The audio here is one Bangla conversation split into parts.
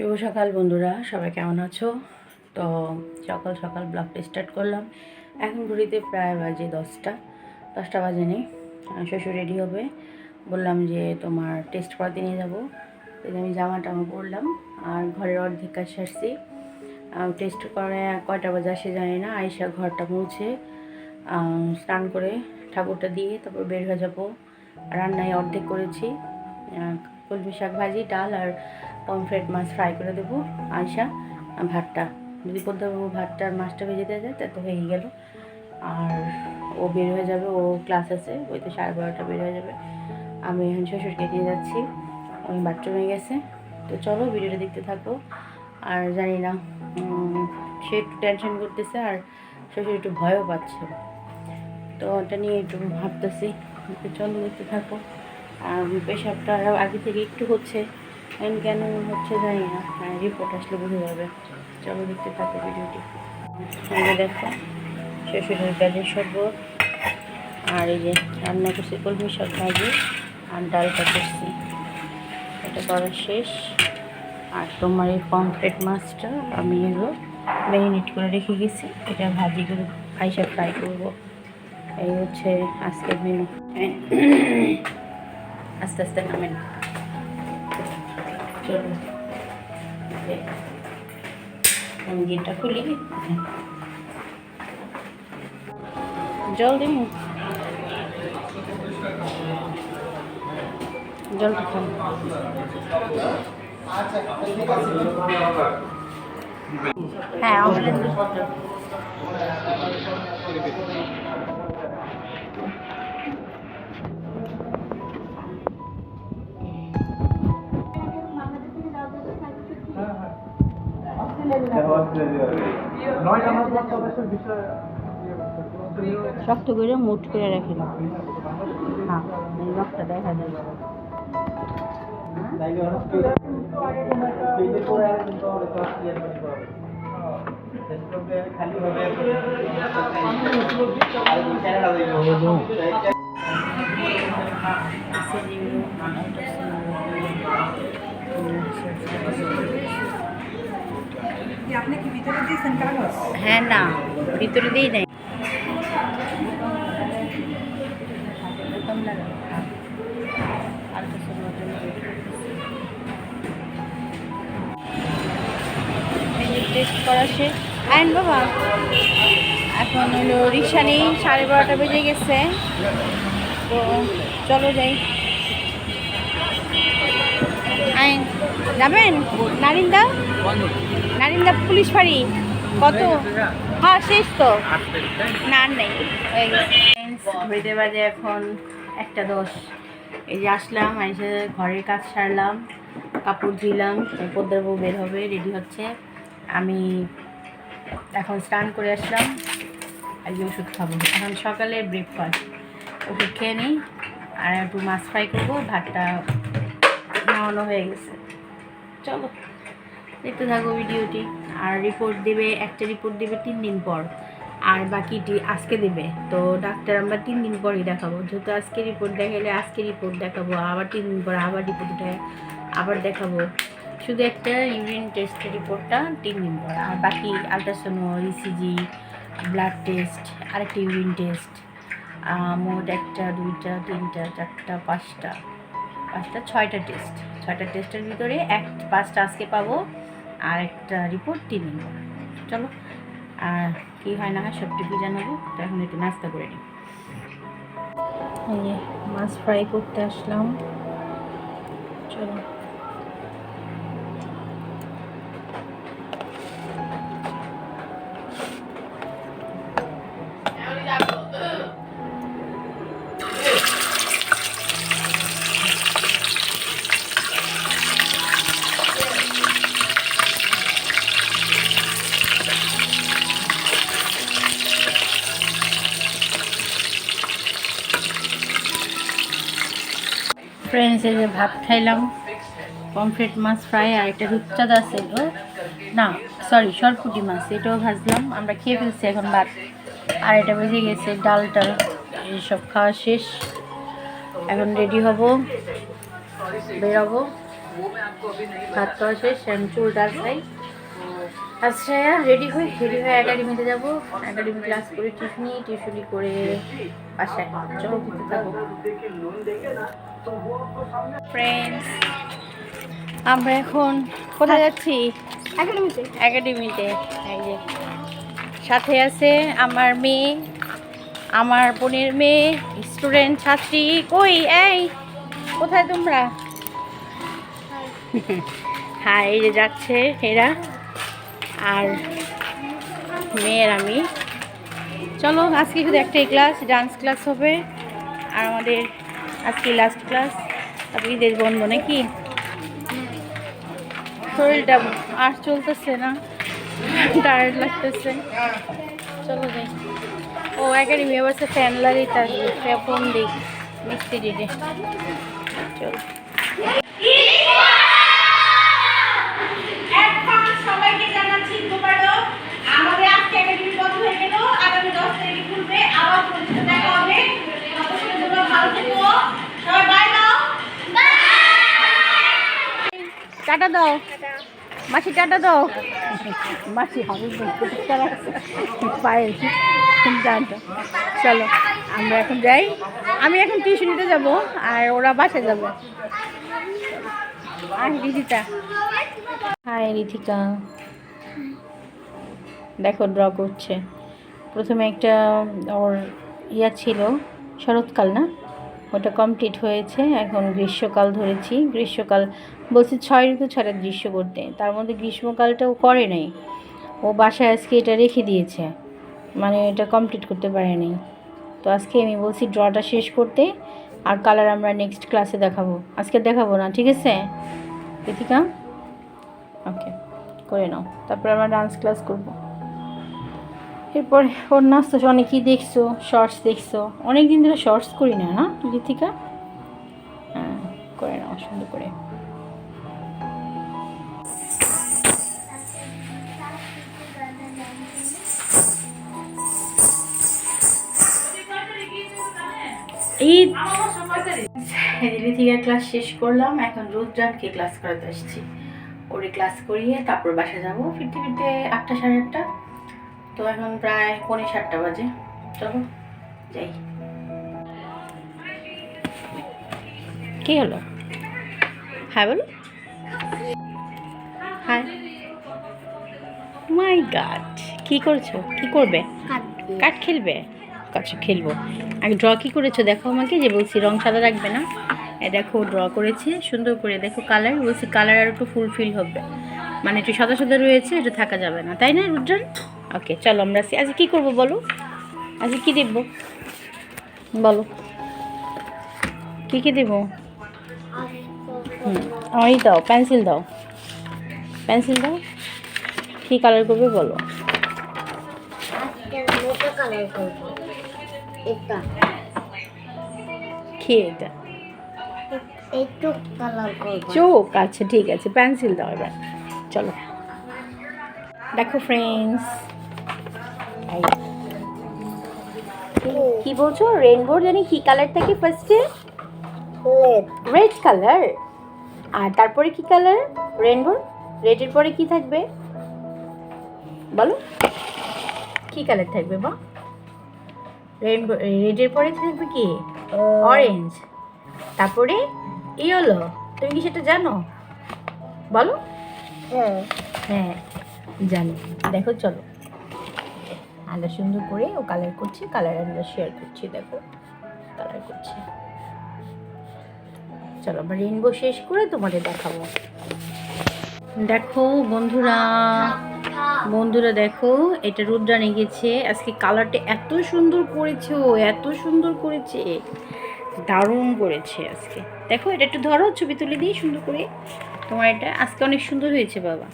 শুভ সকাল বন্ধুরা, সবাই কেমন আছো? তো সকাল সকাল ব্লগটা স্টার্ট করলাম। এখন ঘুরিতে প্রায় বাজে দশটা দশটা বাজে নেই শ্বশুর রেডি হবে। বললাম যে তোমার টেস্ট করাতে নিয়ে যাব। আমি জামা টামা পরলাম, আর ঘরের অর্ধেক কাজ সারছি। টেস্ট করে কয়টা বাজে আসে জানি না আয়সা ঘরটা পৌঁছে স্নান করে ঠাকুরটা দিয়ে তারপর বের হয়ে যাব। রান্নায় অর্ধেক করেছি। কলমি শাক ভাজি, ডাল আর পমফ্রেট মাছ ফ্রাই করে দেবো আয়সা ভাতটা। যদি পদ্মাবাবু ভাতটা মাছটা ভেজে দেওয়া যায়, তা হয়েই গেল। আর ও বের হয়ে যাবে, ও ক্লাস আছে ওই তো সাড়ে বারোটা বের হয়ে যাবে। আমি এখন শ্বশুরকে নিয়ে যাচ্ছি ওই বাথরুমে গেছে। তো চলো ভিডিওটা দেখতে থাকো। আর জানি না সে একটু টেনশন করতেছে আর শ্বশুর একটু ভয়ও পাচ্ছে। তো ওটা নিয়ে একটু ভাবতেছি। চলো দেখতে থাকো। আর পেশাবটা আগে থেকে একটু হচ্ছে। এখন কেন হচ্ছে জানি না। রিপোর্ট আসলে বুঝে যাবে। চলো দেখতে থাকো ভিডিওটি যে দেখো শ্বশুরের কাজের শরবত। আর এই যে রান্না করছি কলমি শাক ভাজি আর ডালটা করছি। এটা করা শেষ। আর তোমার এই পমফ্রেট মাছটা আমি এগুলো ম্যারিনেট করে রেখে গেছি। এটা ভাজি করে আইসা ফ্রাই করব। এই হচ্ছে আজকের মেনু আস্তে আস্তে নামেন। চলো আমি গেটটা খুলি। জল দিন জলটা খান। হ্যাঁ শক্ত করে মুঠ করে রেখে হ্যাঁ এই রক্তটা দেখা যায়। ভিতরে দিয়েছেন কাগজ হ্যাঁ না ভিতরে দিই নাই। টেস্ট করা শেষ। আইন বাবা এখন হলো রিক্সা নেই সাড়ে বারোটা বেজে গেছে। তো চলো যাই। আইন যাবেন? নারিন্দা নারিন্দা পুলিশ ফাঁড়ি? কত? হ্যাঁ শেষ তো। না নেই। ঘড়িতে বাজে এখন একটা দশ। এই যে আসলাম, এসে ঘরের কাজ সারলাম, কাপড় ধুইলাম পদ্মার বউ বের হবে রেডি হচ্ছে। আমি এখন স্নান করে আসলাম, আজকে ওষুধ খাব। এখন সকালে ব্রেকফাস্ট ওষুধ খেয়ে নিই, আর একটু মাছ ফ্রাই করব, ভাতটা নামানো হয়ে গেছে। চলো। দেখতে থাকো ভিডিওটি। আর রিপোর্ট দেবে, একটা রিপোর্ট দেবে তিন দিন পর। আর বাকিটি আজকে দেবে। তো ডাক্তার, আমরা তিন দিন পরই দেখাবো। যেহেতু আজকে রিপোর্ট দেখালে আজকে রিপোর্ট দেখাবো, আবার তিন দিন পর আবার রিপোর্ট উঠে আবার দেখাবো। শুধু একটা ইউরিন টেস্টের রিপোর্টটা তিন দিন পর। আর বাকি আলট্রাসাউন্ড ইসিজি ব্লাড টেস্ট আরেকটা ইউরিন টেস্ট মোট একটা, দুইটা, তিনটা, চারটা, পাঁচটা পাঁচটা, ছয়টা টেস্ট ছয়টা টেস্টের ভিতরে এক, পাঁচটা আজকে পাবো। আর একটা রিপোর্ট দিন চলো, আর কী হয় না হয় সবটুকু জানাব, তো এখন একটু নাস্তা করে নিই। মাছ ফ্রাই করতে আসলাম। চলো। ফ্রেন্ডস এই যে ভাত খাইলাম পমফ্রেট মাছ ফ্রাই আর একটা রূপচাঁদা ছিল না সরি সরপুটি মাছ, এটাও ভাজলাম, আমরা খেয়ে ফেলছি এখন ভাত। আর এটা বেজে গেছে, ডালটা, এইসব খাওয়া শেষ। এখন রেডি হব, বেরোবো। ভাত খাওয়া শেষ আমি চুলটা আচ্ছা রেডি হয়ে রেডি হয়ে একাডেমিতে যাব। একাডেমি ক্লাস করে টিউশনি টিউশনি করে বাসায় চলো ঘুরতে থাকব ফ্রেন্ডস আমরা এখন কোথায় যাচ্ছি? একাডেমিতে একাডেমিতে এই যে সাথে আছে আমার মেয়ে আমার বোনের মেয়ে স্টুডেন্ট ছাত্রী। কই? এই কোথায় তোমরা? হ্যাঁ এই যে যাচ্ছে এরা। আর মেয়ের আমি। চলো, আজকে শুধু একটাই ক্লাস ডান্স ক্লাস হবে। আর আমাদের আজকে লাস্ট ক্লাস তারপরে ঈদের বন্ধ নাকি? শরীরটা আর চলতেছে না। টায়ার্ড লাগতেছে। চলো যাই। ও, একাডেমি এবার সে ফ্যান লাগাই তার ফোন দিই রে চলো এখন সবাইকে জানাচ্ছি দুবারও আমাদের আজকে একাডেমি বন্ধ হয়ে গেল আগামী দশ তারিখে খুলবে আবার পরীক্ষা টাটা দাও। মাসি, টাটা দাও। মাসি হবে চলো, আমরা এখন যাই। আমি এখন টিউশনিতে যাব, আর ওরা বাসায় যাবে। আয় রিদিতা হাই রিথিকা দেখো ড্র করছে। প্রথমে একটা ওর ইয়া ছিল, শরৎকাল না? ওটা কমপ্লিট হয়েছে, এখন গ্রীষ্মকাল ধরেছি। গ্রীষ্মকাল বলছি ছয় ঋতু ছাড়া গ্রীষ্ম করতে। তার মধ্যে গ্রীষ্মকালটাও করে নাই। ও বাসায় আজকে এটা রেখে দিয়েছে। মানে এটা কমপ্লিট করতে পারেনি তো আজকে আমি বলছি ড্রটা শেষ করতে, আর কালার আমরা নেক্সট ক্লাসে দেখাবো। আজকে দেখাবো না, ঠিক আছে? কৃতিকা? ওকে করে নাও। তারপর আমরা ডান্স ক্লাস করব। এরপরে ওর নাচ তো অনেকই দেখছ শর্টস দেখছ। অনেক দিন ধরে শর্টস করি না না? ঋতিকা হ্যাঁ করে নাও, সুন্দর করে। ঋতিকার ক্লাস শেষ করলাম, এখন রুদ্রানকে ক্লাস করাতে আসছি। ওরে ক্লাস করিয়ে তারপর বাসা যাব। ফিরতে ফিরতে আটটা, সাড়ে আটটা। তো এখন প্রায় পৌনে সাতটা বাজে। চলো যাই। কি হলো? হ্যাঁ বলো। হ্যাঁ মাই গাড কি করছ? কি করবে? কাঠ খেলবে? কাছে খেলব। আগে ড্র কি করেছ দেখো আমাকে যে বলছি রং সাদা রাখবে না। এ দেখো ড্র করেছে সুন্দর করে দেখো কালার বলছি কালার আর একটু ফুলফিল হবে। মানে একটু সাদা সাদা রয়েছে এটা থাকা যাবে না। তাই না রুদ্রান? ওকে চলো আমরা আজকে কী করব বলো? আজকে কী দেব বলো। কী কী দেবো হুম আমারই দাও পেন্সিল দাও। পেন্সিল দাও। কী কালার করবে বলো। কি এটা? চোখ আচ্ছা ঠিক আছে পেন্সিল দাও এবার। চলো। দেখো ফ্রেন্ডস কি বলছো? রেনবো জানি কি কালার থাকে ফার্স্টে রেড কালার আর তারপরে কি কালার রেনবো রেডের পরে কি থাকবে? বলো। কি কালার থাকবে বা রেনবো রেডের পরে থাকবে কি? অরেঞ্জ তারপরে ইয়েলো তুমি কি সেটা জানো? বলো। হ্যাঁ। হ্যাঁ জানি। দেখো চলো। আমরা সুন্দর করে ও কালার করছি কালার আমরা শেয়ার করছি, দেখো। কালার করছি। চলো আমরা রেনবো শেষ করে তোমাদের দেখাবো। দেখো বন্ধুরা বন্ধুরা দেখো, এটা রুদ্রানে গেছে। আজকে কালারটা এত সুন্দর করেছে ও, এত সুন্দর করেছে। দারুণ করেছে আজকে। দেখো, এটা একটু ধরো, ছবি তুলে দিই সুন্দর করে। তোমার এটা আজকে অনেক সুন্দর হয়েছে, বাবা।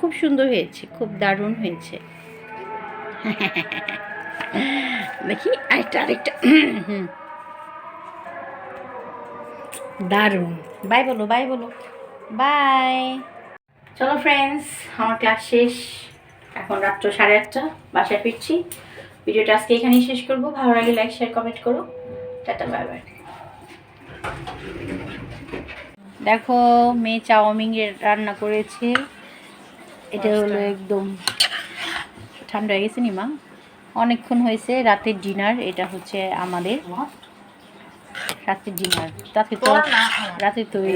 খুব সুন্দর হয়েছে, খুব দারুণ হয়েছে। দেখি আরেকটা আরেকটা। হুম। দারুণ। বাই বলো বাই বলো। বাই। চলো ফ্রেন্ডস আমার ক্লাস শেষ। এখন রাত্র সাড়ে আটটা বাসায় ফিরছি। ভিডিওটা আজকে এখানেই শেষ করব। ভালো লাগলে লাইক শেয়ার কমেন্ট করো। Tata bye bye. দেখো মেয়ে চাউমিন রান্না করেছে। এটা হলো একদম ঠান্ডা হয়ে গেছে নিমা অনেকক্ষণ হয়েছে রাতের ডিনার এটা হচ্ছে আমাদের। রাতের ডিনার তাতে তো রাতে তুই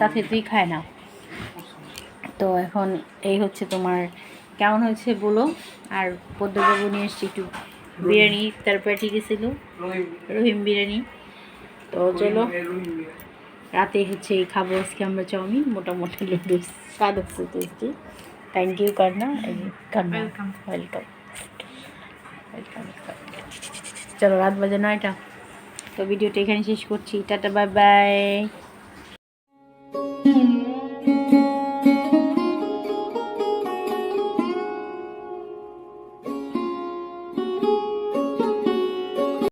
তাতে তুই খায় না। তো এখন এই হচ্ছে তোমার কেমন হয়েছে বলো? আর পদ্মবাবু নিয়ে এসছি একটু বিরিয়ানি ইফতার পার্টি গেছিল। রহিম বিরিয়ানি। তো চলো রাতে হচ্ছে খাব আজকে আমরা চাউমিন মোটামুটি লুডুস স্বাদ হচ্ছে tasty thank you Karna Karna welcome welcome চলো রাত বাজে নয়টা তো ভিডিওটা এখানে শেষ করছি টাটা বাই বাই